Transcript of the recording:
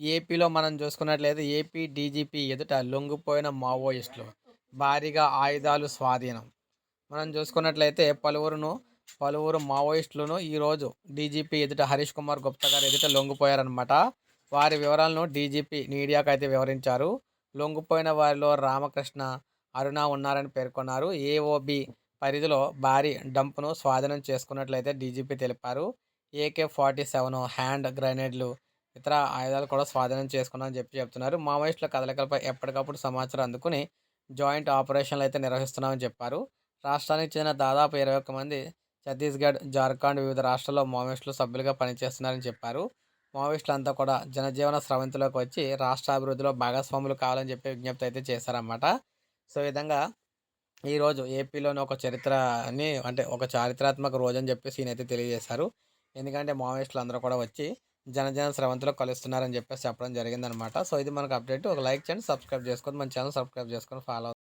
ఏపీలో మనం చూసుకున్నట్లయితే ఏపీ డీజీపీ ఎదుట లొంగిపోయిన మావోయిస్టులు. భారీగా ఆయుధాలు స్వాధీనం. మనం చూసుకున్నట్లయితే పలువురును పలువురు మావోయిస్టులను ఈరోజు డీజీపీ ఎదుట హరీష్ కుమార్ గుప్తా గారు ఎదుట లొంగిపోయారనమాట వారి వివరాలను డీజీపీ మీడియాకు అయితే వివరించారు. లొంగిపోయిన వారిలో రామకృష్ణ అరుణ ఉన్నారని పేర్కొన్నారు. ఏఓబి పరిధిలో భారీ డంప్ను స్వాధీనం చేసుకున్నట్లయితే డీజీపీ తెలిపారు. ఏకే ఫార్టీ సెవెన్ హ్యాండ్ గ్రెనేడ్లు ఇతర ఆయుధాలు కూడా స్వాధీనం చేసుకున్నామని చెప్పి చెప్తున్నారు. మావోయిస్టుల కదలికలపై ఎప్పటికప్పుడు సమాచారం అందుకుని జాయింట్ ఆపరేషన్లు అయితే నిర్వహిస్తున్నామని చెప్పారు. రాష్ట్రానికి చెందిన దాదాపు ఇరవై ఒక్క మంది ఛత్తీస్గఢ్ జార్ఖండ్ వివిధ రాష్ట్రాల్లో మావోయిస్టులు సభ్యులుగా పనిచేస్తున్నారని చెప్పారు. మావోయిస్టులు అంతా కూడా జనజీవన స్రవంతిలోకి వచ్చి రాష్ట్ర అభివృద్ధిలో భాగస్వాములు కావాలని చెప్పి విజ్ఞప్తి అయితే చేశారన్నమాట. సో ఈ విధంగా ఈరోజు ఏపీలోని ఒక చరిత్రని అంటే ఒక చారిత్రాత్మక రోజు అని చెప్పేసి ఈయన అయితే తెలియజేశారు. ఎందుకంటే మావోయిస్టులు అందరూ కూడా వచ్చి జనజన స్రవంతిలో కలుస్తున్నారని చెప్పేసి చెప్పడం జరిగిందనమాట సో ఇది మనకు అప్డేట్. ఒక లైక్ చేయండి సబ్స్క్రైబ్ చేసుకోండి. మన ఛానల్ సబ్స్క్రైబ్ చేసుకొని ఫాలో